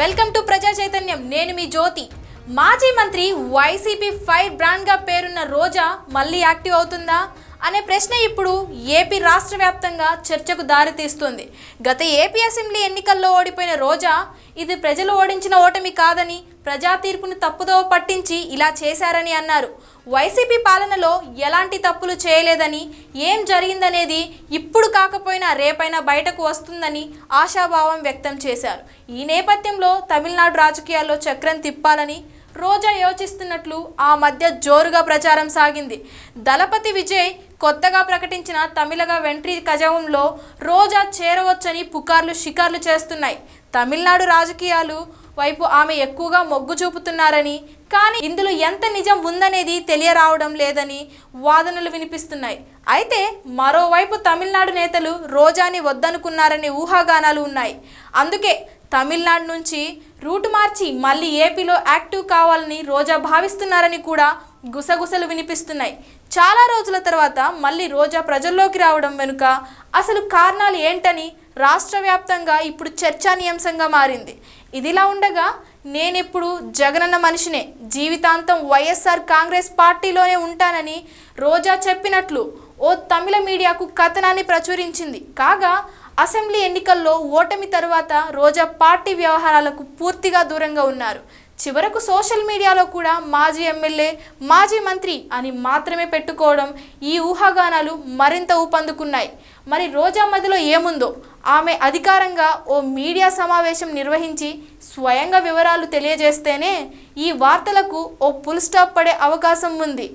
Welcome to ప్రజా చైతన్యం. నేను మీ జ్యోతి. మాజీ మంత్రి వైసీపీ ఫైర్ బ్రాండ్గా పేరున్న రోజా మళ్ళీ యాక్టివ్ అవుతుందా? అనే ప్రశ్న ఇప్పుడు ఏపీ రాష్ట్ర వ్యాప్తంగా చర్చకు దారితీస్తుంది గత ఏపీ అసెంబ్లీ ఎన్నికల్లో ఓడిపోయిన రోజా ఇది ప్రజలు ఓడించిన ఓటమి కాదని ప్రజా తీర్పును తప్పుదో పట్టించి ఇలా చేశారని అన్నారు. వైసీపీ పాలనలో ఎలాంటి తప్పులు చేయలేదని ఏం జరిగిందనేది ఇప్పుడు కాకపోయినా రేపైనా బయటకు వస్తుందని ఆశాభావం వ్యక్తం చేశారు. ఈ నేపథ్యంలో తమిళనాడు రాజకీయాల్లో చక్రం తిప్పాలని రోజా యోచిస్తున్నట్లు ఆ మధ్య జోరుగా ప్రచారం సాగింది. దళపతి విజయ్ కొత్తగా ప్రకటించిన తమిళగ వెంట్రీ కజవంలో రోజా చేరవచ్చని పుకార్లు షికార్లు చేస్తున్నాయి. తమిళనాడు రాజకీయాలు వైపు ఆమె ఎక్కువగా మొగ్గు చూపుతున్నారని కానీ ఇందులో ఎంత నిజం ఉందనేది తెలియరావడం లేదని వాదనలు వినిపిస్తున్నాయి. అయితే మరోవైపు తమిళనాడు నేతలు రోజాని వద్దనుకున్నారనే ఊహాగానాలు ఉన్నాయి. అందుకే తమిళనాడు నుంచి రూటు మార్చి మళ్ళీ ఏపీలో యాక్టివ్ కావాలని రోజా భావిస్తున్నారని కూడా గుసగుసలు వినిపిస్తున్నాయి. చాలా రోజుల తర్వాత మళ్ళీ రోజా ప్రజల్లోకి రావడం వెనుక అసలు కారణాలు ఏంటని రాష్ట్ర వ్యాప్తంగా ఇప్పుడు చర్చానీయాంశంగా మారింది. ఇదిలా ఉండగా నేనెప్పుడు జగనన్న మనిషినే జీవితాంతం వైఎస్ఆర్ కాంగ్రెస్ పార్టీలోనే ఉంటానని రోజా చెప్పినట్లు ఓ తమిళ మీడియాకు కథనాన్ని ప్రచురించింది. కాగా అసెంబ్లీ ఎన్నికల్లో ఓటమి తర్వాత రోజా పార్టీ వ్యవహారాలకు పూర్తిగా దూరంగా ఉన్నారు. చివరకు సోషల్ మీడియాలో కూడా మాజీ ఎమ్మెల్యే మాజీ మంత్రి అని మాత్రమే పెట్టుకోవడం ఈ ఊహాగానాలు మరింత ఊపందుకున్నాయి. మరి రోజా మధ్యలో ఏముందో? ఆమె అధికారంగా ఓ మీడియా సమావేశం నిర్వహించి స్వయంగా వివరాలు తెలియజేస్తేనే ఈ వార్తలకు ఓ ఫుల్ స్టాప్ పడే అవకాశం ఉంది.